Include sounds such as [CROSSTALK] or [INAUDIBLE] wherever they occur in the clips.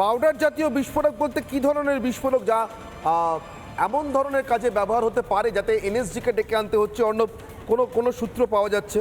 Powder জাতীয় বিস্ফোরক বলতে কি ধরনের বিস্ফোরক যা এমন ধরনের কাজে ব্যবহার হতে পারে যাতে এনএসজিকে ডেকে আনতে হচ্ছে? অন্য কোনো কোনো সূত্র পাওয়া যাচ্ছে?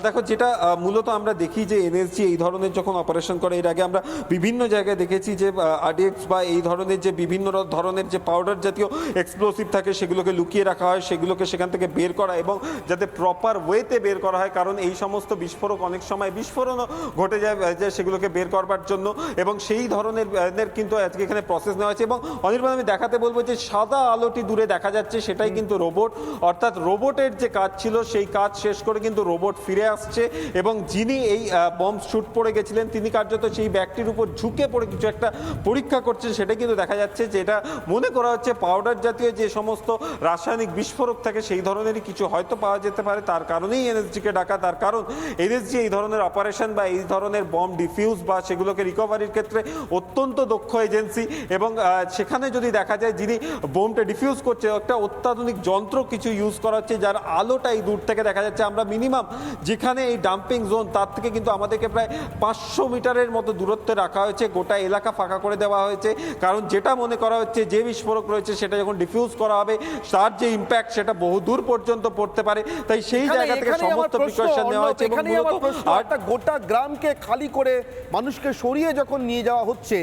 দেখো যেটা মূলত আমরা দেখি যে এনএসজি এই ধরনের যখন অপারেশন করে এর আগে আমরা বিভিন্ন জায়গায় দেখেছি যে আরডিএক্স বা এই ধরনের যে বিভিন্ন ধরনের যে পাউডার জাতীয় এক্সপ্লোসিভ থাকে সেগুলোকে লুকিয়ে রাখা হয় সেগুলোকে সেখান থেকে বের করা এবং যাতে প্রপার ওয়েতে বের করা হয় কারণ এই সমস্ত বিস্ফোরক অনেক সময় বিস্ফোরণও ঘটে যায় যে সেগুলোকে বের করবার জন্য এবং সেই ধরনের কিন্তু আজকে এখানে প্রসেস নেওয়া হয়েছে এবং অনির্বাণ আমি দেখাতে বলব যে সাদা আলোটি দূরে দেখা যাচ্ছে সেটাই কিন্তু রোবট অর্থাৎ রোবটের যে কাজ ছিল সেই কাজ শেষ করে কিন্তু রোবট ফিরে আসছে এবং যিনি এই বম্ব শুট পড়ে গেছিলেন, তিনি কার্যত সেই ব্যাগটির উপর ঝুঁকে পড়ে কিছু একটা পরীক্ষা করছেন। সেটা কিন্তু দেখা যাচ্ছে যে এটা মনে করা হচ্ছে পাউডার জাতীয় যে সমস্ত রাসায়নিক বিস্ফোরক থাকে, সেই ধরনেরই কিছু হয়তো পাওয়া যেতে পারে। তার কারণেই এনএসজিকে ডাকা, তার কারণ এনএসজি এই ধরনের অপারেশন বা এই ধরনের বম ডিফিউজ বা সেগুলোকে রিকভারির ক্ষেত্রে অত্যন্ত দক্ষ এজেন্সি এবং সেখানে যদি দেখা যায় যিনি বোমটা ডিফিউজ করছে, একটা অত্যাধুনিক যন্ত্র কিছু ইউজ করা হচ্ছে, যার আলোটা এই দূর থেকে দেখা যাচ্ছে। আমরা মিনিমাম যেখানে এই ডাম্পিং জোন তার থেকে কিন্তু আমাদেরকে প্রায় পাঁচশো মিটারের মতো দূরত্বে রাখা হয়েছে। গোটা এলাকা ফাঁকা করে দেওয়া হয়েছে। কারণ যেটা মনে করা হচ্ছে যে বিস্ফোরক রয়েছে সেটা যখন ডিফিউজ করা হবে তার যে ইম্প্যাক্ট সেটা বহু দূর পর্যন্ত পড়তে পারে। তাই সেই জায়গা থেকে সমস্ত প্রিকশন নেওয়া হয়েছে এবং মূলত গোটা গ্রামকে খালি করে মানুষকে সরিয়ে যখন নিয়ে যাওয়া হচ্ছে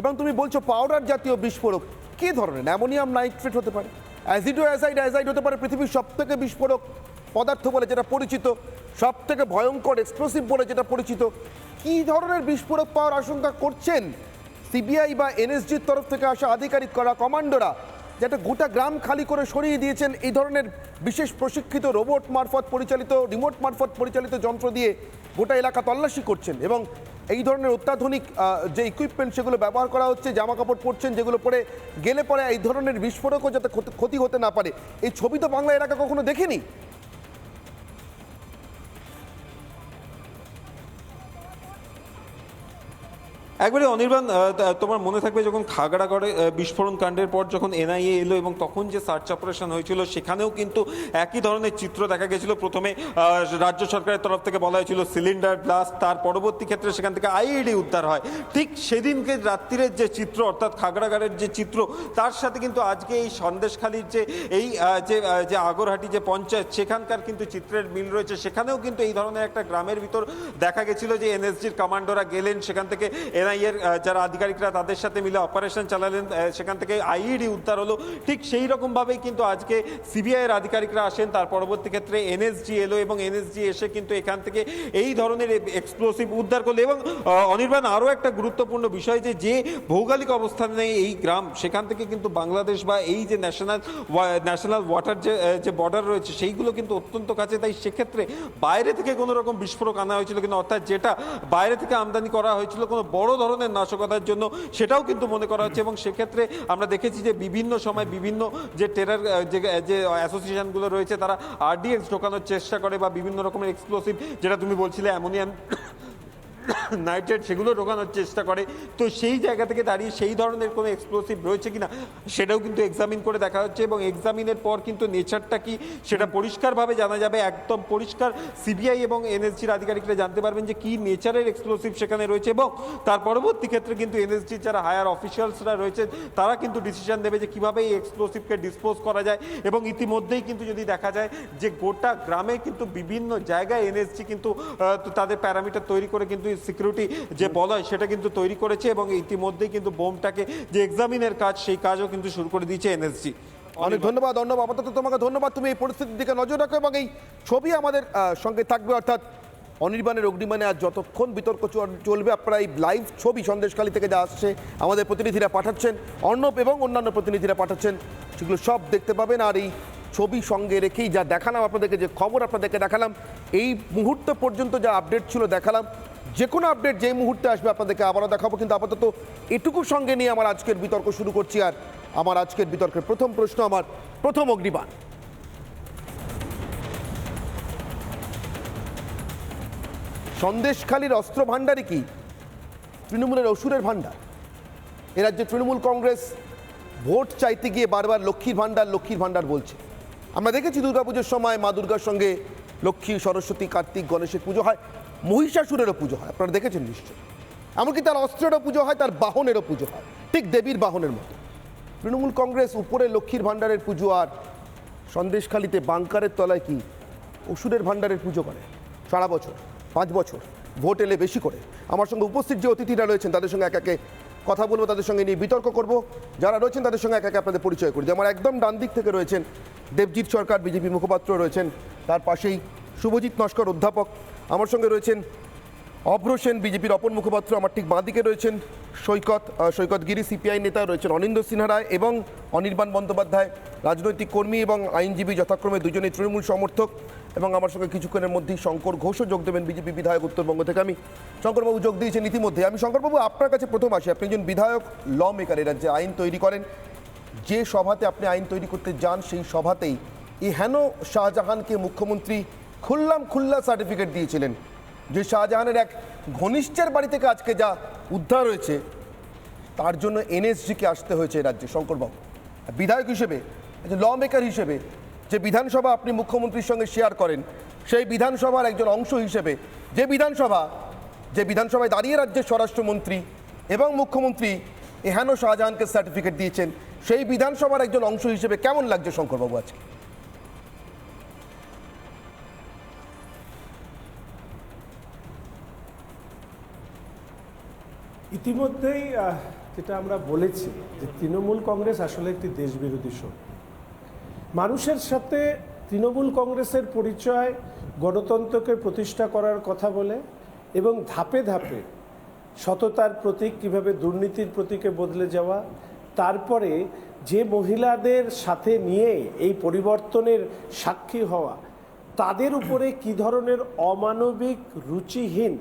এবং তুমি বলছো পাউডার জাতীয় বিস্ফোরক কি ধরনের? অ্যামোনিয়াম নাইট্রেট হতে পারে। অ্যাসিডো অ্যাসাইড অ্যাসাইড হতে পারে পৃথিবীর সব থেকে বিস্ফোরক পদার্থ বলে যেটা পরিচিত। সব থেকে ভয়ঙ্কর এক্সপ্লোসিভ বলে যেটা পরিচিত। কি ধরনের বিস্ফোরক পাওয়ার আশঙ্কা করছেন সিবিআই বা এনএসজির তরফ থেকে আসা আধিকারিক করা কমান্ডোরা? যেটা গোটা গ্রাম খালি করে সরিয়ে দিয়েছেন এই ধরনের বিশেষ প্রশিক্ষিত রোবট মারফত পরিচালিত রিমোট মারফত পরিচালিত যন্ত্র দিয়ে গোটা এলাকা তল্লাশি করছেন এবং এই ধরনের অত্যাধুনিক যে ইকুইপমেন্ট সেগুলো ব্যবহার করা হচ্ছে জামা কাপড় পরছেন, যেগুলো পরে গেলে পরে এই ধরনের বিস্ফোরকও যাতে ক্ষতি- হতে না পারে। এই ছবি তো বাংলা এলাকা কখনো দেখিনি? একবারে অনির্বাণ তোমার মনে থাকবে যখন খাগড়াগড়ে বিস্ফোরণ কাণ্ডের পর যখন এনআইএ এলো এবং তখন যে সার্চ অপারেশন হয়েছিল, সেখানেও কিন্তু একই ধরনের চিত্র দেখা গেছিল। প্রথমে রাজ্য সরকারের তরফ থেকে বলা হয়েছিল সিলিন্ডার ব্লাস্ট, তার পরবর্তী ক্ষেত্রে সেখান থেকে আইইডি উদ্ধার হয়। ঠিক সেদিনকে রাত্রিরের যে চিত্র, অর্থাৎ খাগড়াগড়ের যে চিত্র, তার সাথে কিন্তু আজকে এই সন্দেশখালির যে এই যে যে আগরহাটি যে পঞ্চায়েত, সেখানকার কিন্তু চিত্রের মিল রয়েছে। সেখানেও কিন্তু এই ধরনের একটা গ্রামের ভিতর দেখা গেছিল যে এনএসজির কমান্ডোরা গেলেন, সেখান থেকে এনআইএর যারা আধিকারিকরা তাদের সাথে মিলে অপারেশন চালালেন সেখান থেকে আইইডি উদ্ধার হলো। ঠিক সেই রকমভাবেই কিন্তু আজকে সিবিআই এর আধিকারিকরা আসেন, তার পরবর্তী ক্ষেত্রে এনএসজি এলো এবং এনএসজি এসে কিন্তু এখান থেকে এই ধরনের এক্সপ্লোসিভ উদ্ধার করল এবং অনির্বাণ, আরও একটা গুরুত্বপূর্ণ বিষয় যে যে ভৌগোলিক অবস্থানে এই গ্রাম, সেখান থেকে কিন্তু বাংলাদেশ বা এই যে ন্যাশনাল ন্যাশনাল ওয়াটার যে যে বর্ডার রয়েছে, সেইগুলো কিন্তু অত্যন্ত কাছে। তাই সেক্ষেত্রে বাইরে থেকে কোনো রকম বিস্ফোরক আনা হয়েছিল কিন্তু অর্থাৎ যেটা বাইরে থেকে আমদানি করা হয়েছিল, কোনো বড় ধরনের নাশকতার জন্য সেটাও কিন্তু মনে করা হচ্ছে এবং সেক্ষেত্রে আমরা দেখেছি যে বিভিন্ন সময় বিভিন্ন যে টেরার যে যে অ্যাসোসিয়েশনগুলো রয়েছে তারা আরডিএক্স ঢোকানোর চেষ্টা করে বা বিভিন্ন রকমের এক্সপ্লোসিভ যেটা তুমি বলছিলে অ্যামোনিয়াম [COUGHS] নাইট্রেট সেগুলো ঢোকানোর চেষ্টা করে। তো সেই জায়গা থেকে দাঁড়িয়ে সেই ধরনের কোনো এক্সপ্লোসিভ রয়েছে কি না সেটাও কিন্তু এক্সামিন করে দেখা হচ্ছে এবং এক্সামিনের পর কিন্তু নেচারটা কি, সেটা পরিষ্কারভাবে জানা যাবে। একদম পরিষ্কার সিবিআই এবং এনএসজির আধিকারিকরা জানতে পারবেন যে কি নেচারের এক্সপ্লোসিভ সেখানে রয়েছে এবং তার পরবর্তী ক্ষেত্রে কিন্তু এনএসজির যারা হায়ার অফিসিয়ালসরা রয়েছে, তারা কিন্তু ডিসিশন দেবে যে কীভাবে এই এক্সপ্লোসিভকে ডিসপোজ করা যায় এবং ইতিমধ্যেই কিন্তু যদি দেখা যায় যে গোটা গ্রামে কিন্তু বিভিন্ন জায়গায় এনএসজি কিন্তু তাদের প্যারামিটার তৈরি করে কিন্তু সিকিউরিটি যে বলয় সেটা কিন্তু তৈরি করেছে এবং ইতিমধ্যেই কিন্তু বোমটাকে যে এক্সামিনের কাজ সেই কাজও কিন্তু শুরু করে দিয়েছে এনএসজি। অনেক ধন্যবাদ অর্ণব আপাতত তোমাকে ধন্যবাদ। তুমি এই পরিস্থিতির দিকে নজর রাখো এবং এই ছবি আমাদের সঙ্গে থাকবে অর্থাৎ অনির্বাণের অগ্নিমানে আজ যতক্ষণ বিতর্ক চলবে আপনারা এই লাইভ ছবি সন্দেশখালী থেকে যা আসছে আমাদের প্রতিনিধিরা পাঠাচ্ছেন। অর্ণব এবং অন্যান্য প্রতিনিধিরা পাঠাচ্ছেন সেগুলো সব দেখতে পাবেন। আর এই ছবি সঙ্গে রেখেই যা দেখালাম আপনাদেরকে যে খবর আপনাদেরকে দেখালাম এই মুহূর্ত পর্যন্ত যা আপডেট ছিল দেখালাম। যে কোনো আপডেট যেই মুহূর্তে আসবে আপনাদেরকে আবারও দেখাবো, কিন্তু আপাতত এটুকু সঙ্গে নিয়ে আমার আজকের বিতর্ক শুরু করছি। আর আমার আজকের বিতর্কের প্রথম প্রশ্ন আমার, প্রথম অগ্নিবাণ। সন্দেশখালীর অস্ত্র ভাণ্ডারই কি? তৃণমূলের অসুরের ভাণ্ডার। এ রাজ্যে তৃণমূল কংগ্রেস ভোট চাইতে গিয়ে বারবার লক্ষ্মীর ভাণ্ডার লক্ষ্মীর ভাণ্ডার বলছে। আমরা দেখেছি দুর্গাপুজোর সময় মা দুর্গার সঙ্গে লক্ষ্মী, সরস্বতী, কার্তিক, গণেশের পুজো হয়। মহিষাসুরেরও পুজো হয়, আপনারা দেখেছেন নিশ্চয় এমনকি তার অস্ত্রেরও পুজো হয়, তার বাহনেরও পুজো হয়, ঠিক দেবীর বাহনের মতো। তৃণমূল কংগ্রেস উপরে লক্ষ্মীর ভাণ্ডারের পুজো, আর সন্দেশখালিতে বাংকারের তলায় কি ওষুধের ভাণ্ডারের পুজো করে? সারা বছর, পাঁচ বছর, ভোট এলে বেশি করে। আমার সঙ্গে উপস্থিত যে অতিথিরা রয়েছেন, তাদের সঙ্গে এক একে কথা বলব, তাদের সঙ্গে নিয়ে বিতর্ক করব। যারা রয়েছেন, তাদের সঙ্গে এক একে আপনাদের পরিচয় করি। আমার একদম ডান দিক থেকে রয়েছেন দেবজিৎ সরকার, বিজেপি মুখপাত্র রয়েছেন। তার পাশেই শুভজিৎ নস্কর, অধ্যাপক। আমার সঙ্গে রয়েছেন অভ্র সেন, বিজেপির অপর মুখপাত্র, আমার ঠিক বাঁ দিকে রয়েছেন সৈকত সৈকত গিরি, সিপিআই নেতা রয়েছেন অনিন্দ সিনহা রায় এবং অনির্বাণ বন্দ্যোপাধ্যায়, রাজনৈতিক কর্মী এবং আইনজীবী যথাক্রমে দুজনেই তৃণমূল সমর্থক এবং আমার সঙ্গে কিছুক্ষণের মধ্যেই শঙ্কর ঘোষও যোগ দেবেন বিজেপি বিধায়ক উত্তরবঙ্গ থেকে। আমি শঙ্করবাবু যোগ দিয়েছেন ইতিমধ্যে। আমি শঙ্করবাবু, আপনার কাছে প্রথম আসি। আপনি একজন বিধায়ক ল মেকার এ রাজ্যে আইন তৈরি করেন, যে সভাতে আপনি আইন তৈরি করতে যান, সেই সভাতেই। এই হেন শাহজাহানকে মুখ্যমন্ত্রী খুল্লাম খুল্লা সার্টিফিকেট দিয়েছিলেন। যে শাহজাহানের এক ঘনিষ্ঠের বাড়ি থেকে আজকে যা উদ্ধার হয়েছে, তার জন্য এনএসজিকে আসতে হয়েছে রাজ্যে শঙ্করবাবু। বিধায়ক হিসেবে ল মেকার হিসেবে, যে বিধানসভা আপনি মুখ্যমন্ত্রীর সঙ্গে শেয়ার করেন, সেই বিধানসভার একজন অংশ হিসেবে, যে বিধানসভা, যে বিধানসভায় দাঁড়িয়ে রাজ্যের স্বরাষ্ট্রমন্ত্রী এবং মুখ্যমন্ত্রী এহেন শাহজাহানকে সার্টিফিকেট দিয়েছেন, সেই বিধানসভার একজন অংশ হিসেবে কেমন লাগছে শঙ্করবাবু আজকে? ইতিমধ্যেই যেটা আমরা বলেছি যে তৃণমূল কংগ্রেস আসলে একটি দেশবিরোধী শক্তি। মানুষের সাথে তৃণমূল কংগ্রেসের পরিচয়, গণতন্ত্রকে প্রতিষ্ঠা করার কথা বলে এবং ধাপে ধাপে সততার প্রতীক, কীভাবে দুর্নীতির প্রতীকে বদলে যাওয়া, তারপরে যে মহিলাদের সাথে নিয়ে এই পরিবর্তনের সাক্ষী হওয়া, তাদের উপরে কি ধরনের অমানবিক রুচিহীন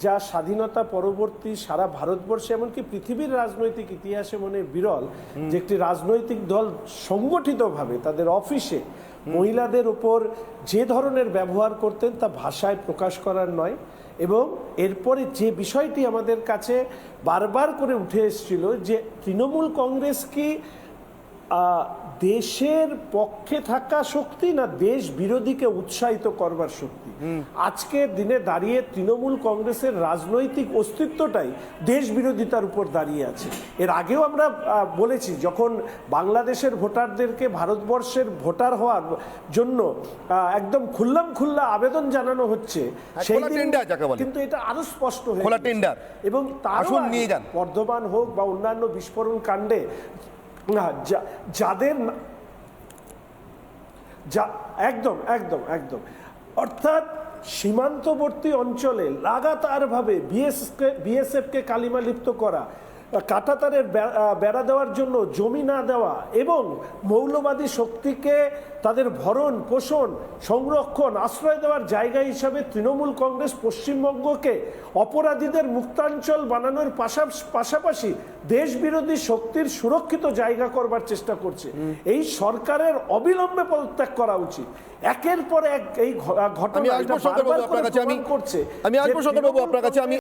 যা স্বাধীনতা পরবর্তী সারা ভারতবর্ষে এমনকি পৃথিবীর রাজনৈতিক ইতিহাসে মনে বিরল যে একটি রাজনৈতিক দল সংগঠিতভাবে তাদের অফিসে মহিলাদের উপর যে ধরনের ব্যবহার করতেন তা ভাষায় প্রকাশ করার নয় এবং এরপরে যে বিষয়টি আমাদের কাছে বারবার করে উঠে এসেছিল যে তৃণমূল কংগ্রেস কি দেশের পক্ষে থাকা শক্তি না দেশ বিরোধীকে উৎসাহিত করবার শক্তি আজকের দিনে দাঁড়িয়ে তৃণমূল কংগ্রেসের রাজনৈতিক অস্তিত্বটাই দেশ বিরোধিতার উপর দাঁড়িয়ে আছে এর আগেও আমরা বলেছি যখন বাংলাদেশের ভোটারদেরকে ভারতবর্ষের ভোটার হওয়ার জন্য একদম খুল্লাম খুল্লা আবেদন জানানো হচ্ছে সেই যাকে বলে। কিন্তু এটা আরও স্পষ্ট হয়ে। এবং তার নিয়ে যান। বর্ধমান হোক বা অন্যান্য বিস্ফোরণ কাণ্ডে না যাদের যা, একদম একদম একদম। অর্থাৎ সীমান্তবর্তী অঞ্চলে লাগাতারভাবে বিএসকে বিএসএফকে কালিমা লিপ্ত করা কাটাতারের বেড়া দেওয়ার জন্য জমি না দেওয়া এবং মৌলবাদী শক্তিকে তাদের ভরণ পোষণ সংরক্ষণ আশ্রয় দেওয়ার জায়গা হিসাবে তৃণমূল কংগ্রেস পশ্চিমবঙ্গকে অপরাধীদের মুক্তাঞ্চল বানানোর পাশা- পাশাপাশি দেশবিরোধী শক্তির সুরক্ষিত জায়গা করবার চেষ্টা করছে। এই সরকারের অবিলম্বে পদত্যাগ করা উচিত। একের পর এক এই ঘটনা করছে আমি আসব যে শঙ্করবাবু আপনার কাছে আমি